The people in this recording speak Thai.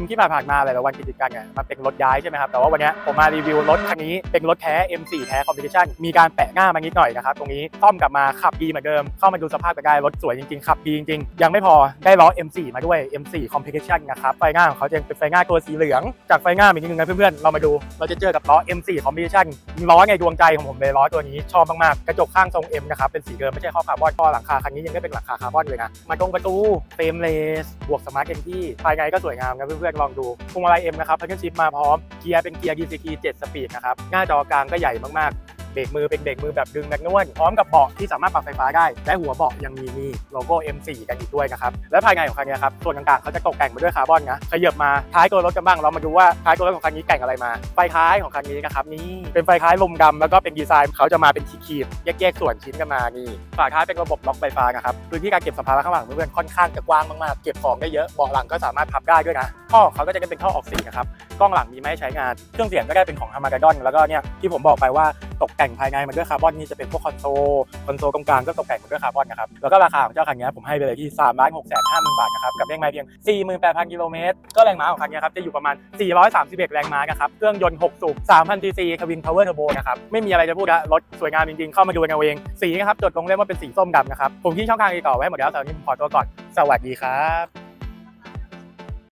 M ที่ผ่านๆมาหลายๆวันกิจการเนี่ยมันเป็นรถย้ายใช่ไหมครับ แต่ว่าวันนี้ผมมารีวิวรถคันนี้เป็นรถแท้ M4 แท้คอมพิวชั่นมีการแปะหน้ามานิดหน่อยนะครับ ตรงนี้ซ่อมกลับมาขับดีเหมือนเดิม เข้ามาดูสภาพกันได้รถสวยจริงๆ ขับดีจริงๆ ยังไม่พอได้ล้อ M4 มาด้วย M4 Competition นะครับ ไฟหน้าของเขาจะเป็นไฟหน้าตัวสีเหลือง จากไฟหน้ามีนิดนึงนะเพื่อนๆ เรามาดูเราจะเจอกับล้อ M4 Competition ล้อในดวงใจของผมเลยล้อตัวนี้ชอบมากๆกระจกข้างทรง M นะครับเป็นสีเดิมไม่ใช่ข้อคาร์บอนก็หลังคาคันนี้ยังได้เป็นหลังคาคาร์บอนเลยนะมาตรงประตูเฟรมเลสบวกสมาร์ทเอนที่ภายในก็สวยงามนะเพื่อนๆลองดูพวงมาลัย M นะครับพันชิปมาพร้อมเกียร์เป็นเกียร์ DCT 7สปีดนะครับหน้าจอกลางก็ใหญ่มากๆ เบรกมือเป็นเบรกมือแบบดึงแมกนวลพร้อมกับเบาะที่สามารถปรับไฟฟ้าได้ และหัวเบาะยังมีนี่โลโก้ M4 กันอีกด้วยนะครับ และภายในของคันนี้ครับส่วนต่างๆเขาจะตกแต่งมาด้วยคาร์บอนนะขยับมาท้ายตัวรถกันบ้างเรามาดูว่าท้ายตัวรถของคันนี้แต่งอะไรมาไฟท้ายของคันนี้นะครับนี่เป็นไฟท้ายลมดำแล้วก็เป็นดีไซน์เขาจะมาเป็นขีดๆแยกๆส่วนชิ้นกันมานี่ฝาท้ายเป็นระบบล็อกไฟฟ้านะครับพื้นที่การเก็บสัมภาระข้างหลังเพื่อนๆค่อนข้างจะกว้างมากๆเก็บของได้เยอะเบาะหลังก็สามารถพับได้ด้วยนะท่อเขาก็จะเป็นท่อออกซินะครับกล้องหลังมีไม่ให้ใช้งานเครื่องเสียงก็ได้เป็นของฮามาดอนแล้วก็เนี่ยที่ผมบอกไปว่า ตกแต่งภายในมันด้วยคาร์บอนนี่จะเป็นพวกคอนโซลคอนโซลตรงกลางก็ตกแต่งมันด้วยคาร์บอนนะครับแล้วก็ราคาของเจ้าคันนี้ผมให้ไปเลยที่3ล้าน6แสน5หมื่นบาทนะครับกับแรงม้าเพียง 48,000กิโลเมตรก็แรงม้าของคันนี้ครับจะอยู่ประมาณ 431 แรงม้านะครับเครื่องยนต์6สูบ3,000ซีซีทวินพาวเวอร์เทอร์โบนะครับไม่มีอะไรจะพูดละรถสวยงามจริงๆเข้ามาดูกันเอาเองสีนะครับจดลงเล่มว่าเป็นสีส้มดำนะครับผมที่ช่องทางติดต่อไว้หมดแล้วแต่วันนี้ผมขอตัวก่อนสวัสดีครับ